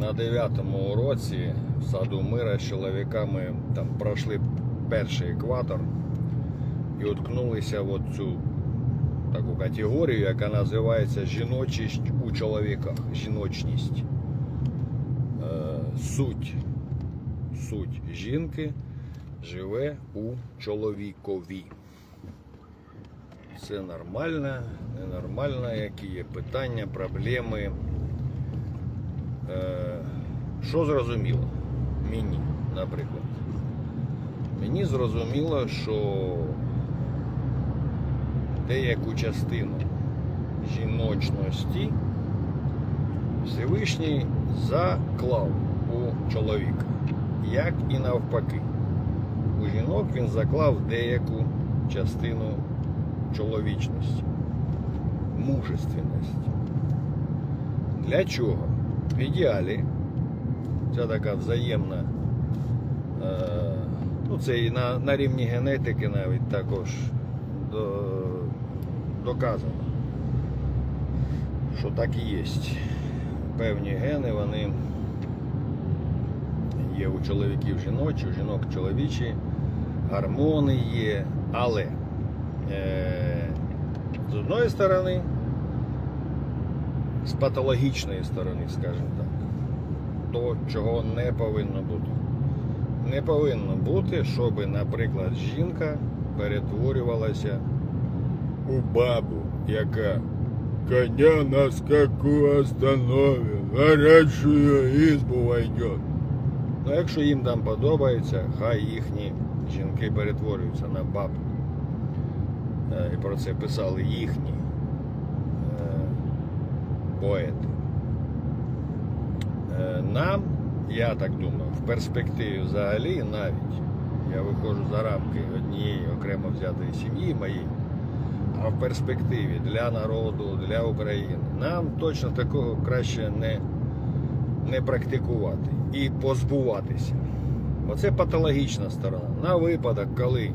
на 9-му уроці в саду мира з чоловіками там пройшли перший екватор і уткнулися в цю таку категорію, яка називається жіночість у чоловіках. Жіночність. Е, суть. Суть жінки живе у чоловікові. Все нормально, ненормально, які є питання, проблеми. Е, що зрозуміло? Мені, наприклад. Мені зрозуміло, що деяку частину жіночності Всевишній заклав у чоловіка, як і навпаки. У жінок він заклав деяку частину чоловічності, мужественності. Для чого? В ідеалі ця така взаємна, е, ну це і на, на рівні генетики навіть також до, доказано, що так і є. Певні гени, вони є у чоловіків жіночі, у жінок чоловічі, гормони є, але е, з одної сторони, з патологічної сторони, скажімо так, то, чого не повинно бути. Не повинно бути, щоб, наприклад, жінка перетворювалася у бабу, яка коня на скаку остановит, горячую избу войдет. Ну, якщо їм там подобається, хай їхні жінки перетворюються на баб. Е, І про це писали їхні поети. Е, Нам, я так думаю, в перспективі взагалі навіть я виходжу за рамки однієї окремо взятої сім'ї моєї, а в перспективі для народу, для України, нам точно такого краще не, не практикувати і позбуватися. Оце патологічна сторона. На випадок, коли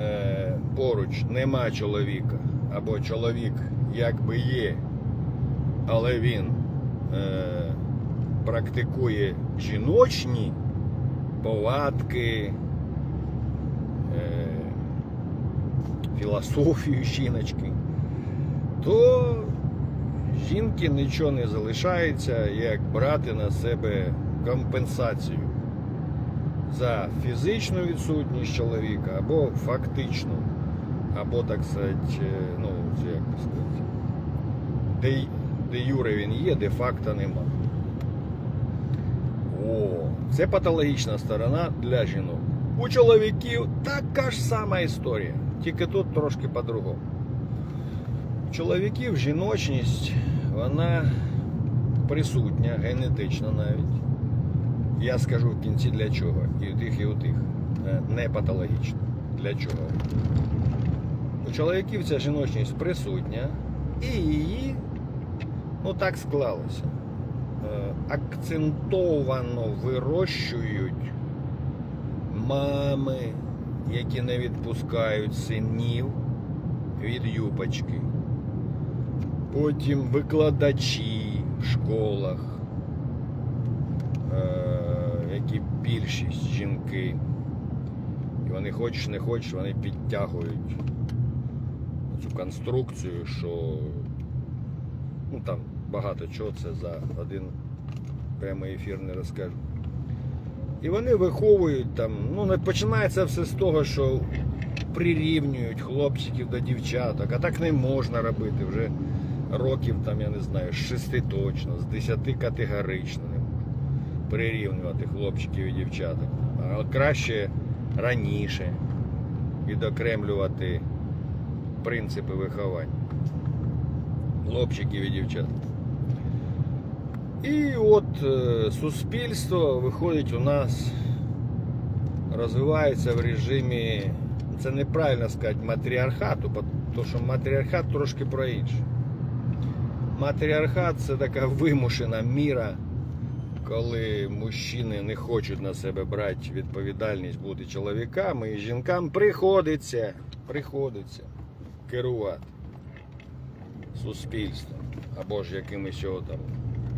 е, поруч нема чоловіка, або чоловік якби є, але він е, практикує жіночні повадки, е, філософію жіночки, то жінки нічого не залишається, як брати на себе компенсацію за фізичну відсутність чоловіка або фактичну, або, так сказати, е, ну, як сказати, де, юре він є, де факта нема. О, це патологічна сторона для жінок. У чоловіків така ж сама історія, тільки тут трошки по-другому. У чоловіків жіночність, вона присутня, генетична навіть. Я скажу в кінці для чого. І у тих, і у тих. Е, Не патологічно. Для чого? У чоловіків ця жіночність присутня, і її, ну так склалося. е, Акцентовано вирощують мами, які не відпускають синів від юпочки. Потім викладачі в школах, е, які більшість жінки. І вони хочеш не хочеш, вони підтягують цю конструкцію, що ну там багато чого це за один прямий ефір не розкажу. І вони виховують там, ну не починається все з того, що прирівнюють хлопчиків до дівчаток, а так не можна робити вже років там, я не знаю, з шести точно, з десяти категорично не можна прирівнювати хлопчиків і дівчаток. А краще раніше відокремлювати принципи виховання хлопчиків і дівчат. І от е, суспільство виходить у нас, розвивається в режимі, це неправильно сказати, матріархату, тому що матріархат трошки про інше. Матріархат це така вимушена міра, коли мужчини не хочуть на себе брати відповідальність бути чоловіками, і жінкам приходиться, приходиться керувати суспільством або ж якимись його там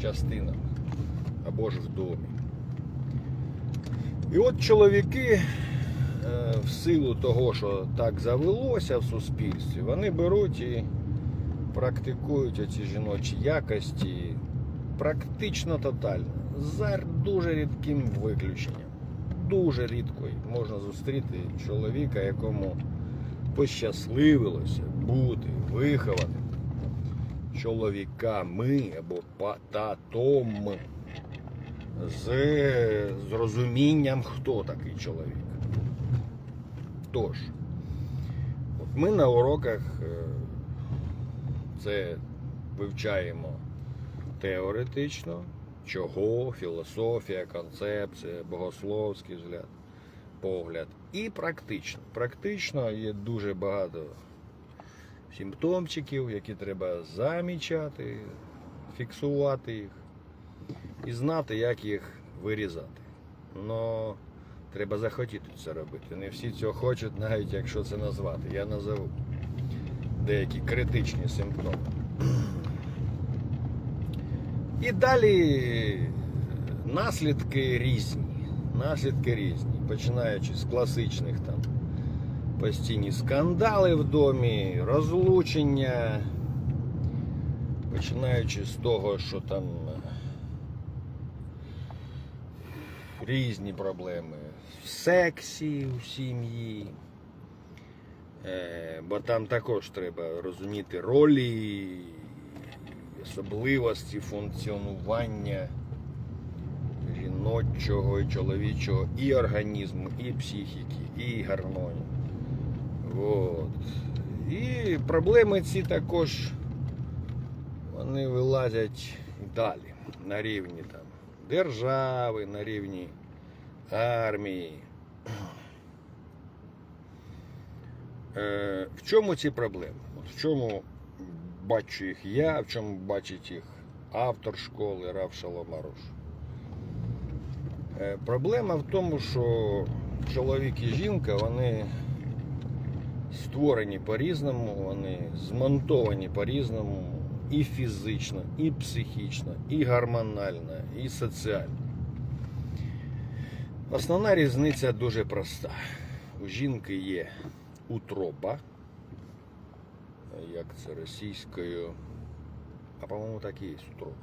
частинами. або ж в домі. І от чоловіки, е, в силу того, що так завелося в суспільстві, вони беруть і практикують оці жіночі якості практично тотально. За дуже рідким виключенням. Дуже рідко можна зустріти чоловіка, якому пощасливилося бути вихованим чоловіками або татом з, з розумінням, хто такий чоловік. Тож, от ми на уроках е, це вивчаємо теоретично, чого, філософія, концепція, богословський взгляд, погляд. І практично. Практично є дуже багато симптомчиків, які треба замічати, фіксувати їх і знати, як їх вирізати. Но треба захотіти це робити. Не всі цього хочуть, навіть якщо це назвати. Я назову деякі критичні симптоми. І далі наслідки різні. Наслідки різні, починаючи з класичних там постійні скандали в домі, розлучення, починаючи з того, що там е, різні проблеми в сексі в сім'ї. Е, Бо там також треба розуміти ролі, особливості функціонування жіночого і чоловічого і організму, і психіки, і гармонії. От. І проблеми ці також вони вилазять далі на рівні там, держави, на рівні армії. Е, в чому ці проблеми? От в чому бачу їх я, в чому бачить їх автор школи Рав Шаламаруш? Е, Проблема в тому, що чоловік і жінка, вони створені по-різному, вони змонтовані по-різному і фізично, і психічно, і гормонально, і соціально. Основна різниця дуже проста. У жінки є утроба, як це російською, а по-моєму так і є утроба.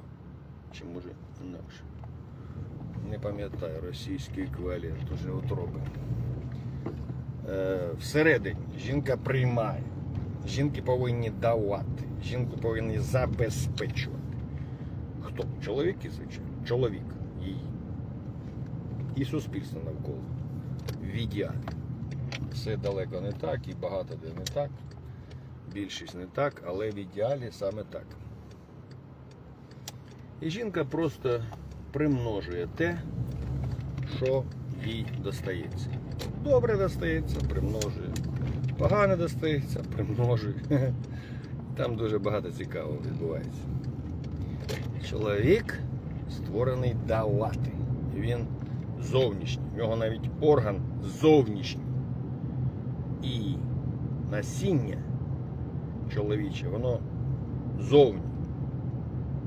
Чи може інакше? Не пам'ятаю російський еквівалент уже утроби. Е, всередині жінка приймає, жінки повинні давати, жінку повинні забезпечувати. Хто? Чоловіки, звичайно. Чоловік її. І суспільство навколо. В ідеалі. Все далеко не так і багато де не так. Більшість не так, але в ідеалі саме так. І жінка просто примножує те, що їй достається. Добре достається, примножує. Погано достається, примножує. Там дуже багато цікавого відбувається. Чоловік створений давати. Він зовнішній. В нього навіть орган зовнішній. І насіння чоловіче, воно зовні.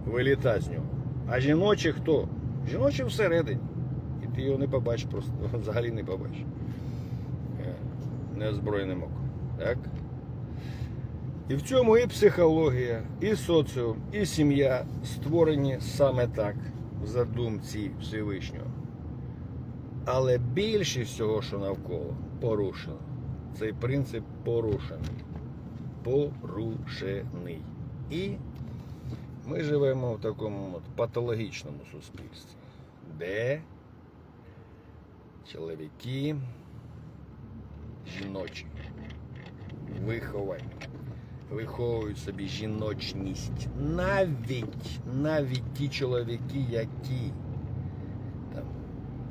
Виліта з нього. А жіноче хто? Жіноче всередині. Ти його не побачиш просто, взагалі не побачиш. Е, Неозброєним оком. Так? І в цьому і психологія, і соціум, і сім'я створені саме так, в задумці Всевишнього. Але більше всього, що навколо, порушено. Цей принцип порушений. Порушений. І ми живемо в такому от патологічному суспільстві, де чоловіки жіночі виховані, виховують собі жіночність. Навіть, навіть ті чоловіки, які там,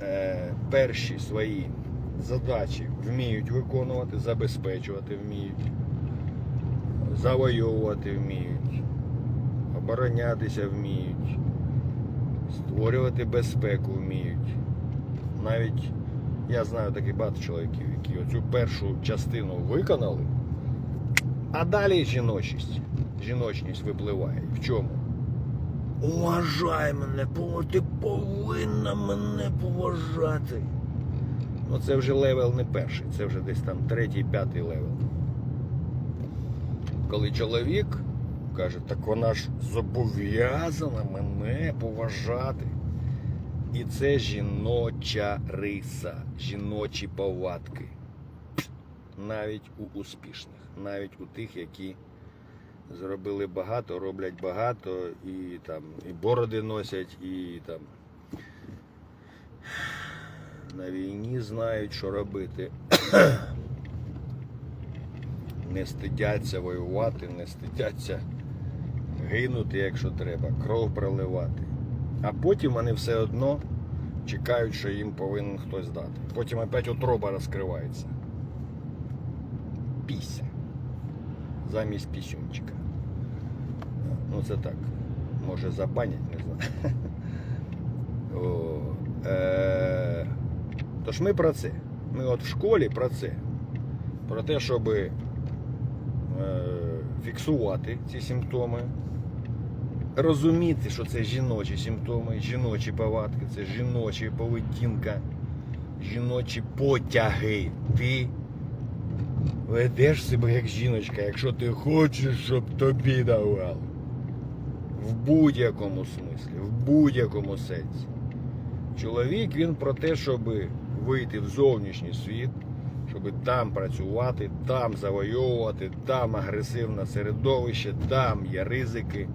е, перші свої задачі вміють виконувати, забезпечувати вміють, завойовувати вміють, оборонятися вміють, створювати безпеку вміють. Навіть я знаю таких багато чоловіків, які оцю першу частину виконали, а далі жіночність. Жіночність випливає. В чому? Уважай мене, ти повинна мене поважати. Ну це вже левел не перший, це вже десь там третій, п'ятий левел. Коли чоловік каже, так вона ж зобов'язана мене поважати. І це жіноча риса, жіночі повадки. Навіть у успішних, навіть у тих, які зробили багато, роблять багато, і там і бороди носять, і там на війні знають, що робити. Не стидяться воювати, не стидяться гинути, якщо треба, кров проливати. А потім вони все одно чекають, що їм повинен хтось дати. Потім опять утроба розкривається. Піся. Замість пісюнчика. Ну це так. Може забанять, не знаю. Е, тож ми про це. Ми от в школі про це. Про те, щоб е, фіксувати ці симптоми, розуміти, що це жіночі симптоми, жіночі повадки, це жіноча поведінка, жіночі потяги. Ти ведеш себе як жіночка, якщо ти хочеш, щоб тобі давали. В будь-якому смислі, в будь-якому сенсі. Чоловік він про те, щоб вийти в зовнішній світ, щоб там працювати, там завойовувати, там агресивне середовище, там є ризики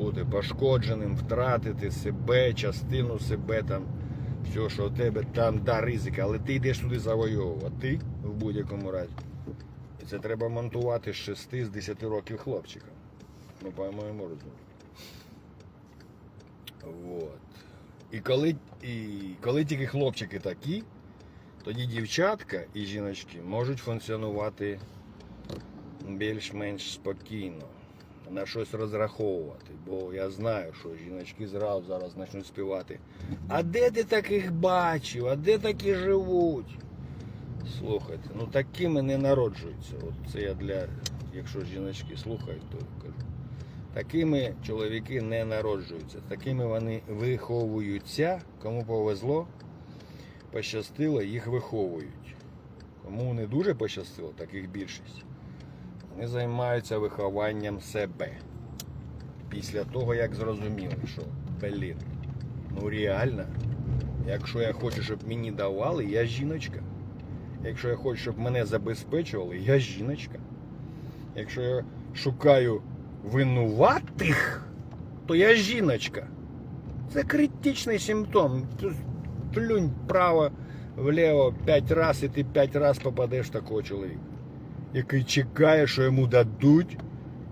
бути пошкодженим, втратити себе, частину себе там, все, що у тебе там, да, ризики, але ти йдеш туди завойовувати. Ти в будь-якому разі. І це треба монтувати з 6 з 10 років хлопчика. Ну, по-моєму, розумію. Вот. І коли, і коли тільки хлопчики такі, тоді дівчатка і жіночки можуть функціонувати більш-менш спокійно, на щось розраховувати. Бо я знаю, що жіночки зразу зараз почнуть співати. А де ти таких бачив? А де такі живуть? Слухайте, ну такими не народжуються. От це я для, якщо жіночки слухають, то кажу. Такими чоловіки не народжуються. Такими вони виховуються. Кому повезло, пощастило, їх виховують. Кому не дуже пощастило, таких більшість. Вони займаються вихованням себе. Після того, як зрозуміли, що блін, ну реально, якщо я хочу, щоб мені давали, я жіночка. Якщо я хочу, щоб мене забезпечували, я жіночка. Якщо я шукаю винуватих, то я жіночка. Це критичний симптом. Плюнь право, вліво п'ять разів, і ти п'ять разів попадеш в такого чоловіка, який чекає, що йому дадуть,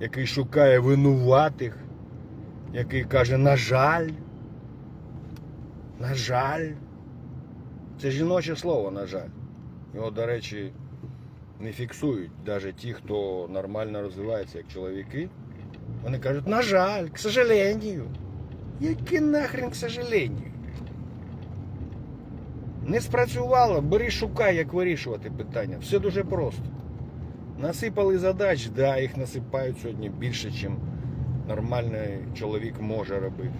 який шукає винуватих, який каже, на жаль. На жаль. Це жіноче слово, на жаль. Його, до речі, не фіксують навіть ті, хто нормально розвивається як чоловіки. Вони кажуть, на жаль, к сожалению. Яке нахрен к сожалению? Не спрацювало, бери шукай, як вирішувати питання. Все дуже просто. Насипали задач, да, їх насипають сьогодні більше, ніж нормальний чоловік може робити.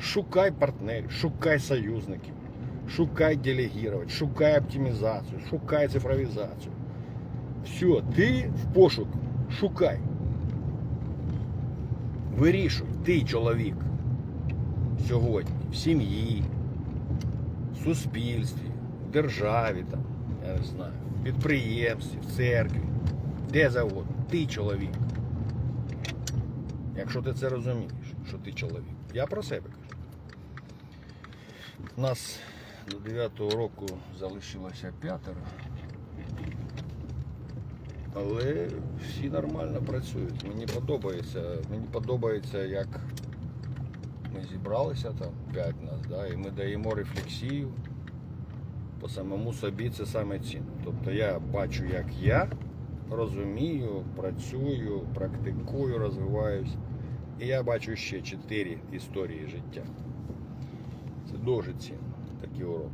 Шукай партнерів, шукай союзників, шукай делегувати, шукай оптимізацію, шукай цифровізацію. Все, ти в пошук, шукай. Вирішуй, ти чоловік сьогодні в сім'ї, в суспільстві, в державі, там, я не знаю, в підприємстві, в церкві, де завгодно. Ти чоловік. Якщо ти це розумієш, що ти чоловік. Я про себе кажу. У нас до 9 року залишилося п'ятеро. Але всі нормально працюють. Мені подобається. Мені подобається, як ми зібралися там, п'ять нас, да, і ми даємо рефлексію по самому собі це саме цінно. Тобто я бачу, як я розумію, працюю, практикую, розвиваюсь. І я бачу ще чотири історії життя. Це дуже цінно, такі уроки.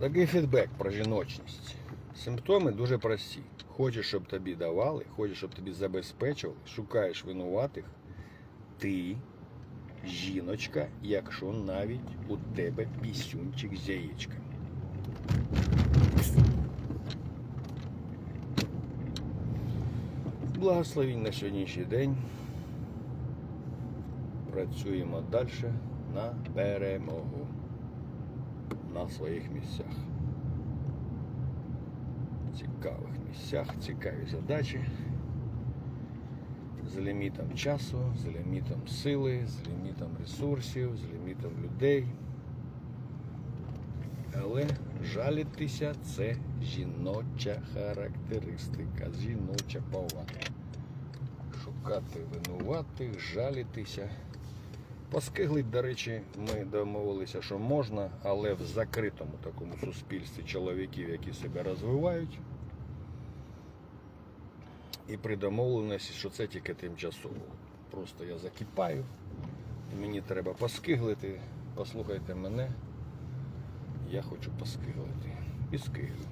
Такий фідбек про жіночність. Симптоми дуже прості. Хочеш, щоб тобі давали, хочеш, щоб тобі забезпечували, шукаєш винуватих, ти жіночка, якщо навіть у тебе пісюнчик з яєчками. Благословінь на сьогоднішній день. Працюємо далі на перемогу на своїх місцях. Цікавих місцях, цікаві задачі. З лімітом часу, з лімітом сили, з лімітом ресурсів, з лімітом людей. Але жалітися це жіноча характеристика, жіноча повадка. Шукати винуватих, жалітися. Поскиглить, до речі, ми домовилися, що можна, але в закритому такому суспільстві чоловіків, які себе розвивають. І при домовленості, що це тільки тимчасово. Просто я закипаю, мені треба поскиглити. Послухайте мене, я хочу поскиглити. І скиглю.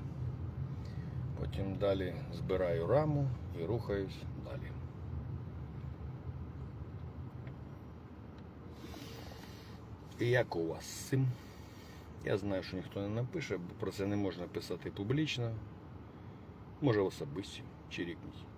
Потім далі збираю раму і рухаюсь далі. Як у вас з цим? Я знаю, що ніхто не напише, бо про це не можна писати публічно. Може особисті особисті, чирікніть.